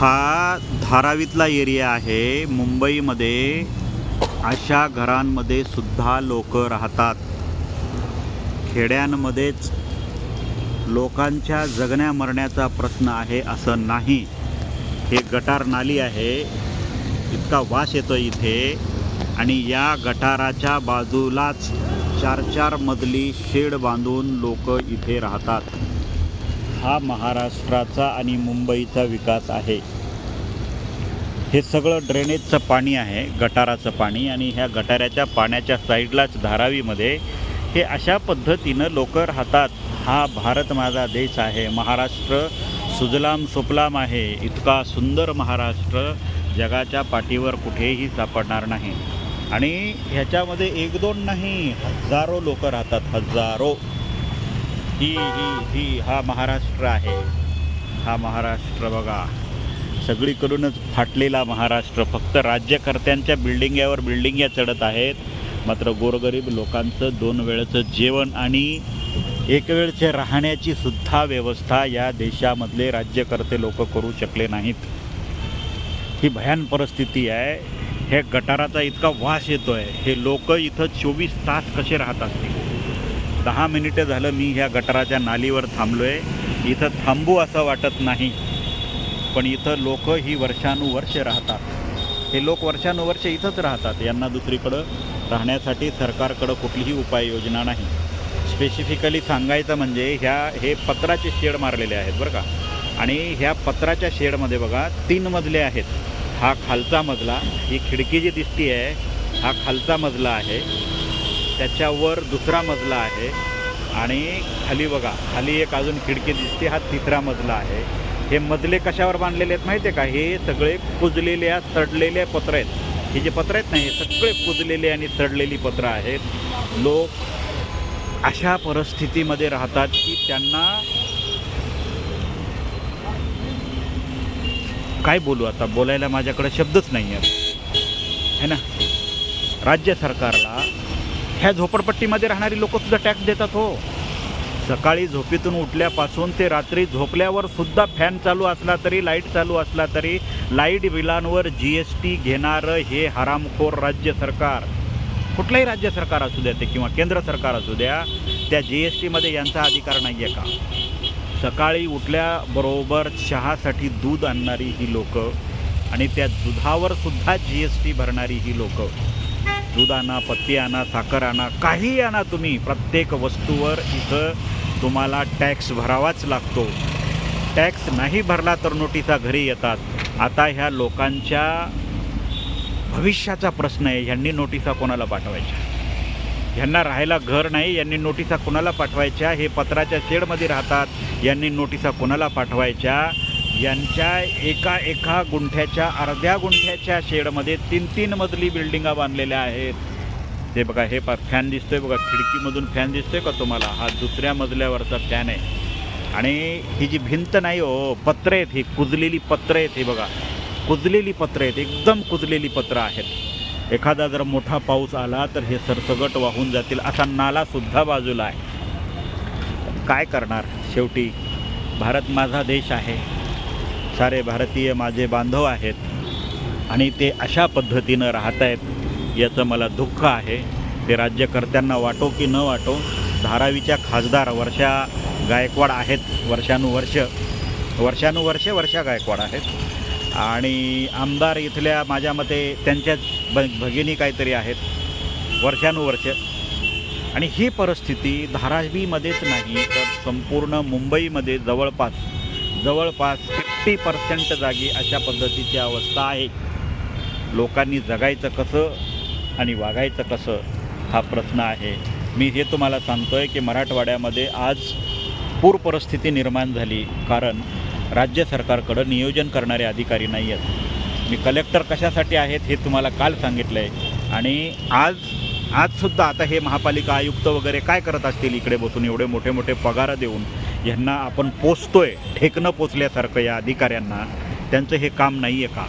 हा धारावीतला एरिया आहे. मुंबईमध्ये अशा घरांमध्ये सुद्धा लोक राहतात. खेड्यांमध्येच लोकांच्या जगण्या मरण्याचा प्रश्न आहे असं नाही. हे गटार नाली आहे. इतका वास येतो इथे. आणि या गटाराच्या बाजूलाच चार चार मजली शेड बांधून लोक इथे राहतात. हा महाराष्ट्राचा आणि मुंबईचा विकास आहे. हे सगळं ड्रेनेजचं पाणी आहे गटाराचं पाणी आणि ह्या गटाराच्या पाण्याच्या साईडलाच धारावीमध्ये हे अशा पद्धतीनं लोक राहतात. हा भारत माझा देश आहे. महाराष्ट्र सुजलाम सुफलाम आहे. इतका सुंदर महाराष्ट्र जगाच्या पाठीवर कुठेही सापडणार नाही. आणि ह्याच्यामध्ये एक दोन नाही हजारो लोक राहतात. हजारो. ही ही ही हा महाराष्ट्र आहे. हा महाराष्ट्र बघा. सगळीकडूनच फाटलेला महाराष्ट्र. फक्त राज्यकर्त्यांच्या बिल्डिंग्यावर बिल्डिंग्या चढत आहेत. मात्र गोरगरीब लोकांचं दोन वेळचं जेवण आणि एक वेळचे राहण्याची सुद्धा व्यवस्था या देशामधले राज्यकर्ते लोक करू शकले नाहीत. ही भयान परिस्थिती आहे. हे गटाराचा इतका वास येतो आहे हे लोक इथं चोवीस तास कसे राहत असतील? दहा मिनिटं झालं मी ह्या गटाराच्या नालीवर थांबलो आहे इथं थांबू असं वाटत नाही. पण इथं लोक ही वर्षानुवर्ष राहतात. हे लोक वर्षानुवर्ष इथंच राहतात. यांना दुसरीकडं राहण्यासाठी सरकारकडं कुठलीही उपाययोजना नाही. स्पेसिफिकली सांगायचं म्हणजे ह्या हे पत्राचे शेड मारलेले आहेत बरं का. आणि ह्या पत्राच्या शेडमध्ये बघा तीन मजले आहेत. हा खालचा मजला ही खिडकी जी दिसती आहे. हा खालचा मजला आहे. त्याच्यावर दुसरा मजला आहे. आणि खाली बघा खाली एक अजून खिडकी दिसते हा तिसरा मजला आहे. हे मजले कशावर बांधलेले आहेत माहिती आहे का? हे सगळे कुजलेल्या सडलेल्या पत्र आहेत. हे जे पत्र आहेत ना हे सगळे कुजलेले आणि सडलेली पत्र आहेत. लोक अशा परिस्थितीमध्ये राहतात की त्यांना काय बोलू आता? बोलायला माझ्याकडे शब्दच नाही आहे है ना? राज्य सरकारला ह्या झोपडपट्टीमध्ये राहणारी लोक सुद्धा टॅक्स देतात हो. सकाळी झोपेतून उठल्यापासून ते रात्री झोपल्यावर सुद्धा फॅन चालू असला तरी लाइट चालू असला तरी लाइट बिलांवर जी एस टी घेणारं हे हरामखोर राज्य सरकार. कुठलंही राज्य सरकार असू द्या ते किंवा केंद्र सरकार असू द्या त्या जी एस टीमध्ये यांचा अधिकार नाही आहे का? सकाळी उठल्याबरोबर चहासाठी दूध आणणारी ही लोक आणि त्या दुधावर सुद्धा जी एस टी भरणारी ही लोकं. दूध आणा पत्ती आणा साखर आणा काही आणा तुम्ही प्रत्येक वस्तूवर इथं तुम्हाला टॅक्स भरावाच लागतो. टॅक्स नाही भरला तर नोटिसा घरी येतात. आता ह्या लोकांच्या भविष्याचा प्रश्न आहे ह्यांनी नोटिसा कोणाला पाठवायच्या? ह्यांना राहायला घर नाही यांनी नोटिसा कोणाला पाठवायच्या? हे पत्राच्या शेडमध्ये राहतात यांनी नोटिसा कोणाला पाठवायच्या? यांच्या एका एका गुंठ्याच्या अर्ध्या गुंठ्याच्या शेडमध्ये तीन तीन मजली बिल्डिंगा बांधलेल्या आहेत. ते बघा हे पा फॅन दिसतोय बघा खिडकीमधून फॅन दिसतोय का तुम्हाला? हा दुसऱ्या मजल्यावरचा फॅन आहे. आणि ही जी भिंत नाही हो पत्र आहेत ही कुजलेली पत्र आहेत हे बघा. कुजलेली पत्र आहेत एकदम कुजलेली पत्र आहेत. एखादा जर मोठा पाऊस आला तर हे सरसगट वाहून जातील असा नालासुद्धा बाजूला आहे. काय करणार? शेवटी भारत माझा देश आहे. सारे भारतीय माझे बांधव आहेत आणि ते अशा पद्धतीनं राहत आहेत याचं मला दुःख आहे. ते राज्यकर्त्यांना वाटो की न वाटो धारावीच्या खासदार वर्षा गायकवाड आहेत वर्षानुवर्ष वर्षानुवर्ष वर्षा गायकवाड आहेत. आणि आमदार इथल्या माझ्या मते त्यांच्याच ब भगिनी काहीतरी आहेत वर्षानुवर्ष. आणि ही परिस्थिती धारावीमध्येच नाही तर संपूर्ण मुंबईमध्ये जवळपास जवळपास फिफ्टी पर्सेंट जागी अशा पद्धतीची अवस्था आहे. लोकांनी जगायचं कसं आणि वागायचं कसं हा प्रश्न आहे. मी हे तुम्हाला सांगतो आहे की मराठवाड्यामध्ये आज पूर परिस्थिती निर्माण झाली. कारण राज्य सरकारकडं नियोजन करणारे अधिकारी नाही आहेत. मी कलेक्टर कशासाठी आहेत हे तुम्हाला काल सांगितलं आहे आणि आज आजसुद्धा आता हे महापालिका आयुक्त वगैरे काय करत असतील इकडे बसून एवढे मोठे मोठे पगार देऊन? ह्यांना आपण पोचतोय ढेकणं पोचल्यासारखं या अधिकाऱ्यांना. त्यांचं हे काम नाही आहे का?